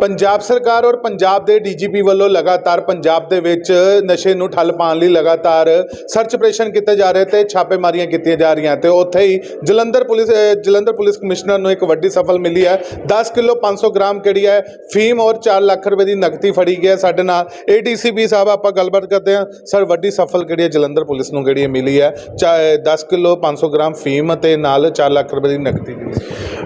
ਪੰਜਾਬ ਸਰਕਾਰ ਔਰ ਪੰਜਾਬ ਦੇ ਡੀਜੀਪੀ ਵੱਲੋਂ ਲਗਾਤਾਰ ਪੰਜਾਬ ਦੇ ਵਿੱਚ ਨਸ਼ੇ ਨੂੰ ਠੱਲ ਪਾਉਣ ਲਈ ਲਗਾਤਾਰ ਸਰਚ ਆਪਰੇਸ਼ਨ ਕੀਤੇ ਜਾ ਰਹੇ ਤੇ ਛਾਪੇਮਾਰੀਆਂ ਕੀਤੀਆਂ ਜਾ ਰਹੀਆਂ ਤੇ ਉੱਥੇ ਹੀ Jalandhar police Jalandhar police commissioner ਨੂੰ ਇੱਕ ਵੱਡੀ ਸਫਲ ਮਿਲੀ ਹੈ। 10 ਕਿਲੋ 500 ਗ੍ਰਾਮ ਕਿਹੜੀ ਹੈ? ਫੀਮ ਔਰ 4 ਲੱਖ ਰੁਪਏ ਦੀ ਨਕਦੀ ਫੜੀ ਗਈ ਹੈ ਸਾਡੇ ਨਾਲ। ਏਡੀਸੀਪੀ ਸਾਹਿਬ, ਆਪਾਂ ਗੱਲਬਾਤ ਕਰਦੇ ਹਾਂ। ਸਰ, ਵੱਡੀ ਸਫਲ ਕਿਹੜੀ ਹੈ? ਜਲੰਧਰ ਪੁਲਿਸ ਨੂੰ ਕਿਹੜੀ ਹੈ ਮਿਲੀ ਹੈ? 10 ਕਿਲੋ 500 ਗ੍ਰਾਮ ਫੀਮ ਅਤੇ ਨਾਲ 4 ਲੱਖ ਰੁਪਏ ਦੀ ਨਕਦੀ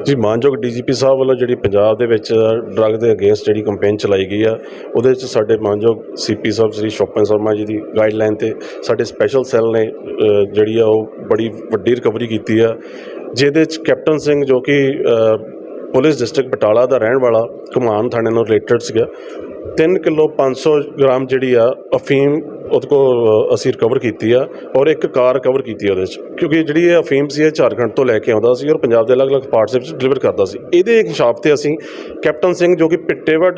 ਜੀ, ਮਾਨਯੋਗ ਡੀਜੀਪੀ ਸਾਹਿਬ ਵੱਲੋਂ ਜਿਹੜੀ ਪੰਜਾਬ ਦੇ ਵਿੱਚ ਡਰੱਗ ਦੇ ਅਗੇਂਸਟ ਜਿਹੜੀ ਕੰਪੇਨ ਚਲਾਈ ਗਈ ਆ, ਉਹਦੇ ਵਿੱਚ ਸਾਡੇ ਮਾਨਯੋਗ ਸੀਪੀ ਸਾਹਿਬ, ਸ੍ਰੀ ਸ਼ੋਪਨ ਸ਼ਰਮਾ ਜੀ ਦੀ ਗਾਈਡਲਾਈਨ ਤੇ ਸਾਡੇ ਸਪੈਸ਼ਲ ਸੈੱਲ ਨੇ ਜਿਹੜੀ ਆ, ਉਹ ਬੜੀ ਵੱਡੀ ਰਿਕਵਰੀ ਕੀਤੀ ਆ। ਜਿਹਦੇ ਵਿੱਚ ਕੈਪਟਨ ਸਿੰਘ ਜੋ ਕਿ ਪੁਲਿਸ ਡਿਸਟ੍ਰਿਕਟ ਬਟਾਲਾ ਦਾ ਰਹਿਣ ਵਾਲਾ ਕਮਾਨ ਥਾਣੇ ਨਾਲ ਰਿਲੇਟਡ ਸੀਗਾ। 3 ਕਿਲੋ 500 ਗ੍ਰਾਮ ਜਿਹੜੀ ਆ, ਅਫੀਮ ਉਹਦੇ ਕੋਲ ਅਸੀਂ ਰਿਕਵਰ ਕੀਤੀ ਆ ਔਰ ਇੱਕ ਕਾਰ ਰਿਕਵਰ ਕੀਤੀ ਉਹਦੇ 'ਚ ਕਿਉਂਕਿ ਜਿਹੜੀ ਇਹ ਅਫੀਮ ਸੀ, ਇਹ ਝਾਰਖੰਡ ਤੋਂ ਲੈ ਕੇ ਆਉਂਦਾ ਸੀ ਔਰ ਪੰਜਾਬ ਦੇ ਅਲੱਗ-ਅਲੱਗ ਪਾਰਟਸ ਦੇ ਵਿੱਚ ਡਿਲੀਵਰ ਕਰਦਾ ਸੀ। ਇਹਦੇ ਇੱਕ ਸ਼ਾਪ ਤੇ ਅਸੀਂ ਕੈਪਟਨ ਸਿੰਘ ਜੋ ਕਿ ਪਿੱਟੇਵੜ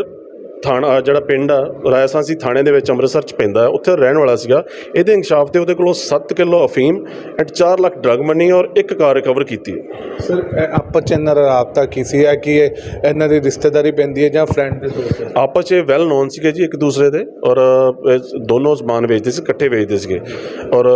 ਥਾਣਾ ਜਿਹੜਾ ਪਿੰਡ ਆ ਰਾਇਸਾਂਸੀ ਥਾਣੇ ਦੇ ਵਿੱਚ ਅੰਮ੍ਰਿਤਸਰ ਚ ਪੈਂਦਾ ਉੱਥੇ ਰਹਿਣ ਵਾਲਾ ਸੀਗਾ। ਇਹਦੇ ਇਨਕਸ਼ਾਫ ਤੇ ਉਹਦੇ ਕੋਲੋਂ 7 ਕਿਲੋ ਅਫੀਮ ਐਂਡ 4 ਲੱਖ ਡਰਗ ਮਨੀ ਔਰ ਇੱਕ ਕਾਰ ਰਿਕਵਰ ਕੀਤੀ ਸਰ ਇਹ ਆਪਸ ਚ ਇਹਨਾਂ ਦਾ ਰਾਬਤਾ ਕੀ ਸੀ? ਹੈ ਕਿ ਇਹ ਇਹਨਾਂ ਦੀ ਰਿਸ਼ਤੇਦਾਰੀ ਪੈਂਦੀ ਹੈ ਜਾਂ ਫਰੈਂਡ ਦੇ ਤੌਰ ਤੇ? ਆਪਸ 'ਚ ਵੈਲ ਨੋਨ ਸੀਗੇ ਜੀ ਇੱਕ ਦੂਸਰੇ ਦੇ ਔਰ ਇਹ ਦੋਨੋਂ ਸਮਾਨ ਵੇਚਦੇ ਸੀ ਇਕੱਠੇ ਵੇਚਦੇ ਸੀਗੇ। ਔਰ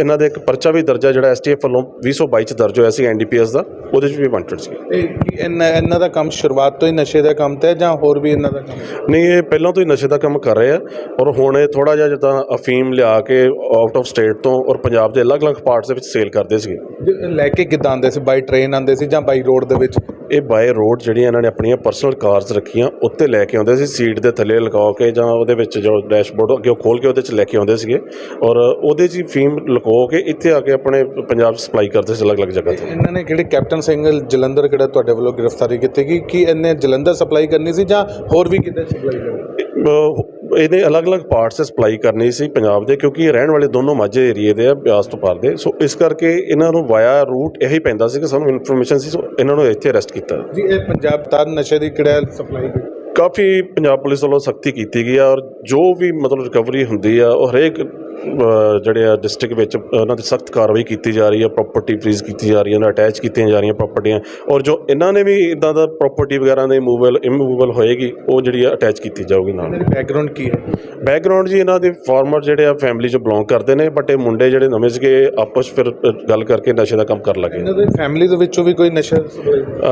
ਇਹਨਾਂ ਦੇ ਇੱਕ ਪਰਚਾ ਵੀ ਦਰਜਾ ਜਿਹੜਾ ਐਸਟੀਐਫ ਵੱਲੋਂ 2022 ਚ ਦਰਜ ਹੋਇਆ ਸੀ ਐਨਡੀਪੀਐਸ ਦਾ ਉਹਦੇ 'ਚ ਵੀ ਵਾਂਟਡ ਸੀ ਇਹ ਇਹਨਾਂ ਦਾ ਕੰਮ ਸ਼ੁਰੂਆਤ ਤੋਂ ਹੀ ਨਸ਼ੇ ਦਾ ਕੰਮ ਤੇ ਜਾਂ ਹੋਰ ਵੀ ਇਹਨਾਂ ਦਾ ਕੰਮ? ਨਹੀਂ, ਇਹ ਪਹਿਲਾਂ ਤੋਂ ਹੀ ਨਸ਼ੇ ਦਾ ਕੰਮ ਕਰ ਰਹੇ ਆ ਔਰ ਹੁਣ ਇਹ ਥੋੜਾ ਜਿਹਾ ਜਿੱਦਾਂ ਅਫੀਮ ਲਿਆ ਕੇ ਆਊਟ ਆਫ ਸਟੇਟ ਤੋਂ ਔਰ ਪੰਜਾਬ ਦੇ ਅਲੱਗ-ਅਲੱਗ ਪਾਰਟਸ ਦੇ ਵਿੱਚ ਸੇਲ ਕਰਦੇ ਸੀਗੇ। ਲੈ ਕੇ ਕਿੱਦਾਂ ਆਉਂਦੇ ਸੀ? ਬਾਈ ਟ੍ਰੇਨ ਆਉਂਦੇ ਸੀ ਜਾਂ ਬਾਈ ਰੋਡ ਦੇ ਵਿੱਚ? ਇਹ ਬਾਏ ਰੋਡ ਜਿਹੜੀਆਂ ਇਹਨਾਂ ਨੇ ਆਪਣੀਆਂ ਪਰਸਨਲ ਕਾਰਸ ਰੱਖੀਆਂ ਉੱਤੇ ਲੈ ਕੇ ਆਉਂਦੇ ਸੀ ਸੀਟ ਦੇ ਥੱਲੇ ਲਗਾ ਕੇ ਜਾਂ ਉਹਦੇ ਵਿੱਚ ਜੋ ਡੈਸ਼ਬੋਰਡ ਅੱਗੇ ਖੋਲ ਕੇ ਉਹਦੇ 'ਚ ਲੈ ਕੇ ਆਉਂਦੇ ਸੀਗੇ। ਔਰ ਉਹਦੇ 'ਚ ਫੀਮ ਲੁਕੋ ਕੇ ਇੱਥੇ ਆ ਕੇ ਆਪਣੇ ਪੰਜਾਬ 'ਚ ਸਪਲਾਈ ਕਰਦੇ ਸੀ ਅਲੱਗ-ਅਲੱਗ ਜਗ੍ਹਾ ਤੇ। ਇਹਨਾਂ ਨੇ ਕਿਹੜੇ ਕੈਪਟਨ ਸਿੰਘ ਜਲੰਧਰ ਕਿਹੜਾ ਤੁਹਾਡੇ ਵੱਲੋਂ ਗ੍ਰਿਫਤਾਰੀ ਕੀਤੀ ਗਈ? ਕੀ ਇਹਨੇ ਜਲੰਧਰ ਸਪਲਾਈ ਕਰਨੀ ਸੀ ਜਾਂ ਹੋਰ ਵੀ ਕਿਤੇ ਸਪਲਾਈ ਕਰਨੀ? ਇਹਨੇ ਅਲੱਗ-ਅਲੱਗ ਪਾਰਟਸ ਸਪਲਾਈ ਕਰਨੀ ਸੀ ਪੰਜਾਬ ਦੇ ਕਿਉਂਕਿ ਇਹ ਰਹਿਣ ਵਾਲੇ ਦੋਨੋਂ ਮਾਝੇ ਏਰੀਏ ਦੇ ਆ ਬਿਆਸ ਤੋਂ ਪਾਰ ਦੇ। ਸੋ ਇਸ ਕਰਕੇ ਇਹਨਾਂ ਨੂੰ ਵਾਇਆ ਰੂਟ ਇਹੀ ਪੈਂਦਾ ਸੀ ਕਿ ਸਾਨੂੰ ਇਨਫੋਰਮੇਸ਼ਨ ਸੀ ਸੋ ਇਹਨਾਂ ਨੂੰ ਇੱਥੇ ਅਰੈਸਟ ਕੀਤਾ। ਜੀ ਇਹ ਪੰਜਾਬ ਤਾਂ ਨਸ਼ੇ ਦੀ ਕਿਹੜਾ ਸਪਲਾਈ ਕਾਫੀ ਪੰਜਾਬ ਪੁਲਿਸ ਵੱਲੋਂ ਸਖਤੀ ਕੀਤੀ ਗਈ ਆ ਔਰ ਜੋ ਵੀ ਮਤਲਬ ਰਿਕਵਰੀ ਹੁੰਦੀ ਆ ਉਹ ਹਰੇਕ ਜਿਹੜੇ ਆ ਡਿਸਟ੍ਰਿਕਟ ਵਿੱਚ ਉਹਨਾਂ ਦੀ ਸਖਤ ਕਾਰਵਾਈ ਕੀਤੀ ਜਾ ਰਹੀ ਆ ਪ੍ਰਾਪਰਟੀ ਫ੍ਰੀਜ਼ ਕੀਤੀ ਜਾ ਰਹੀ ਹੈ ਉਹਨਾਂ ਅਟੈਚ ਕੀਤੀਆਂ ਜਾ ਰਹੀਆਂ ਪ੍ਰਾਪਰਟੀਆਂ ਔਰ ਜੋ ਇਹਨਾਂ ਨੇ ਵੀ ਇਦਾਂ ਦਾ ਪ੍ਰਾਪਰਟੀ ਵਗੈਰਾ ਦੇ ਮੂਵੇਬਲ ਇਮੂਵੇਬਲ ਹੋਏਗੀ ਉਹ ਜਿਹੜੀ ਆ ਅਟੈਚ ਕੀਤੀ ਜਾਊਗੀ ਨਾਲ। ਬੈਕਗ੍ਰਾਉਂਡ ਕੀ ਹੈ? ਬੈਕਗ੍ਰਾਉਂਡ ਜੀ ਇਹਨਾਂ ਦੇ ਫਾਰਮਰ ਜਿਹੜੇ ਆ ਫੈਮਿਲੀ ਚ ਬਿਲੋਂਗ ਕਰਦੇ ਨੇ ਬਟ ਇਹ ਮੁੰਡੇ ਜਿਹੜੇ ਨਵੇਂ ਸੀਗੇ ਆਪਸ ਫਿਰ ਗੱਲ ਕਰਕੇ ਨਸ਼ੇ ਦਾ ਕੰਮ ਕਰਨ ਲੱਗੇ ਇਹਨਾਂ ਦੇ ਫੈਮਿਲੀ ਦੇ ਵਿੱਚੋਂ ਵੀ ਕੋਈ ਨਸ਼ਾ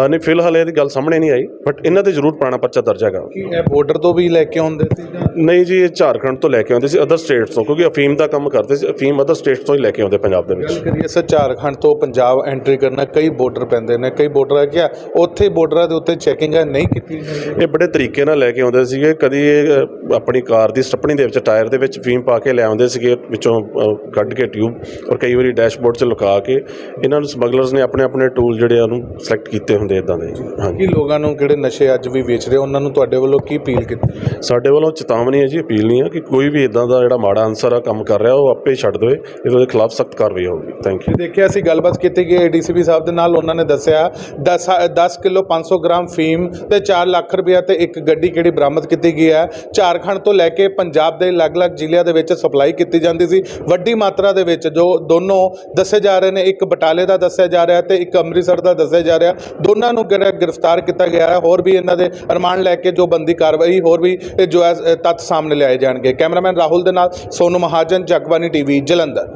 ਨਹੀਂ ਫਿਲਹਾਲ ਇਹਦੀ ਗੱਲ ਸਾਹਮਣੇ ਨਹੀਂ ਆਈ ਬਟ ਇਹਨਾਂ ਤੇ ਜ਼ਰੂਰ ਪੁਰਾਣਾ ਪਰਚਾ ਦਰਜ ਹੈਗਾ। ਕੀ ਇਹ ਬਾਰਡਰ ਤੋਂ ਵੀ ਲੈ ਕੇ ਆਉਂਦੇ ਸੀ ਜਾਂ ਨਹੀਂ ਜੀ ਇਹ ਝਾਰਖੰਡ ਤੋਂ ਲੈ ਕੇ ਆਉਂਦੇ ਸੀ ਅਦਰ ਸਟੇਟਸ ਤੋਂ ਕਿਉਂਕਿ ਅਫੀਮ ਦਾ ਕੰਮ ਕਰਦੇ ਸੀ ਅਫੀਮ ਅਦਰ ਸਟੇਟਸ ਤੋਂ ਹੀ ਲੈ ਕੇ ਆਉਂਦੇ ਪੰਜਾਬ ਦੇ ਵਿੱਚ। ਗੱਲ ਕਰੀਏ ਸਰ ਝਾਰਖੰਡ ਤੋਂ ਪੰਜਾਬ ਐਂਟਰੀ ਕਰਨਾ ਕਈ ਬਾਰਡਰ ਪੈਂਦੇ ਨੇ ਕਈ ਬਾਰਡਰ ਹੈ ਕਿ ਉੱਥੇ ਬਾਰਡਰਾਂ ਦੇ ਉੱਤੇ ਚੈਕਿੰਗ ਹੈ ਨਹੀਂ ਕੀਤੀ ਜਾਂਦੀ। ਇਹ ਬੜੇ ਤਰੀਕੇ ਨਾਲ ਲੈ ਕੇ ਆਉਂਦੇ ਸੀਗੇ ਕਦੀ ਇਹ ਆਪਣੀ ਕਾਰ ਦੀ ਸਟੱਪਣੀ ਦੇ ਵਿੱਚ ਟਾਇਰ ਦੇ ਵਿੱਚ ਫੀਮ ਪਾ ਕੇ ਲੈ ਆਉਂਦੇ ਸੀਗੇ ਵਿੱਚੋਂ ਅ, ਕੱਢ ਕੇ ਟਿਊਬ ਔਰ ਕਈ ਵਾਰੀ ਡੈਸ਼ਬੋਰਡ 'ਚ ਲੁਕਾ ਕੇ ਇਹਨਾਂ ਨੂੰ ਸਮਗਲਰਸ ਨੇ ਆਪਣੇ ਆਪਣੇ ਟੂਲ ਜਿਹੜੇ ਆ ਉਹਨੂੰ ਸਿਲੈਕਟ ਕੀਤੇ ਹੁੰਦੇ ਇਦਾਂ ਦੇ ਹਾਂਜੀ। ਕੀ ਲੋਕਾਂ ਨੂੰ ਕਿਹੜੇ ਨਸ਼ੇ ਅੱਜ ਵੀ ਵੇਚ ਰਹੇ ਉਹਨਾਂ ਨੂੰ ਤੁਹਾਡੇ ਵੱਲੋਂ ਕੀ ਅਪੀਲ ਕੀਤੀ? ਸਾਡੇ ਵੱਲੋਂ ਚੇਤਾਵਨੀ ਹੈ ਜੀ ਅਪੀਲ ਨਹੀਂ ਹੈ ਕਿ ਕੋਈ ਵੀ ਇਦਾਂ ਦਾ ਜਿਹੜਾ ਮਾੜਾ ਅਨਸਰ ਆ ਕੰਮ ਕਰ ਰਿਹਾ ਉਹ ਆਪੇ ਹੀ ਛੱਡ ਦੇਵੇ ਇਹਦੇ ਖਿਲਾਫ ਸਖਤ ਕਾਰਵਾਈ ਹੋਊਗੀ। ਥੈਂਕ ਯੂ ਦੇਖਿਆ ਅਸੀਂ ਗੱਲਬਾਤ ਕੀਤੀ ਗਈ ਏਡੀਸੀਪੀ ਸਾਹਿਬ ਦੇ ਨਾਲ ਉਹਨਾਂ ਨੇ ਦੱਸਿਆ 10 10 ਕਿਲੋ 500 ਗ੍ਰਾਮ ਫੀਮ ਤੇ 4 ਲੱਖ ਰੁਪਇਆ ਤੇ ਇੱਕ ਗੱਡੀ ਕਿਹੜੀ ਬਰਾਮਦ ਕੀਤੀ ਗਈ ਹੈ? ਝਾਰਖੰਡ ਤੋਂ ਲੈ ਕੇ ਪੰਜਾਬ ਦੇ ਅਲੱਗ-ਅਲੱਗ ਜ਼ਿਲ੍ਹਿਆਂ ਦੇ ਵਿੱਚ ਸਪਲਾਈ ਕੀਤੀ ਜਾਂਦੀ ਸੀ। ਵੱਡੀ ਮਾਤਰਾ ਦੇ ਵਿੱਚ ਜੋ ਦੋਨੋਂ ਦੱਸੇ ਜਾ ਰਹੇ ਨੇ, ਇੱਕ ਬਟਾਲੇ ਦਾ ਦੱਸਿਆ ਜਾ ਰਿਹਾ ਤੇ ਇੱਕ ਅੰਮ੍ਰਿਤਸਰ ਦਾ ਦੱਸਿਆ ਜਾ ਰਿਹਾ, ਦੋਨਾਂ ਨੂੰ ਗ੍ਰਿ- ਗ੍ਰਿਫਤਾਰ ਕੀਤਾ ਗਿਆ ਹੈ। ਹੋਰ ਵੀ ਇਹਨਾਂ ਦੇ ਅਰਮਾਨ ਲੈ ਕੇ ਜੋ ਬੰਦੀ ਕਾਰਵਾਈ, ਹੋਰ ਵੀ ਇਹ ਜੋ ਹੈ ਤੱਥ ਸਾਹਮਣੇ ਲਿਆਏ ਜਾਣਗੇ। ਕੈਮਰਾਮੈਨ ਰਾਹੁਲ ਦੇ ਨਾਲ ਸੋਨੂ ਮਹਾਜਨ ਜਗਬਾਨੀ ਟੀਵੀ, ਜਲੰਧਰ।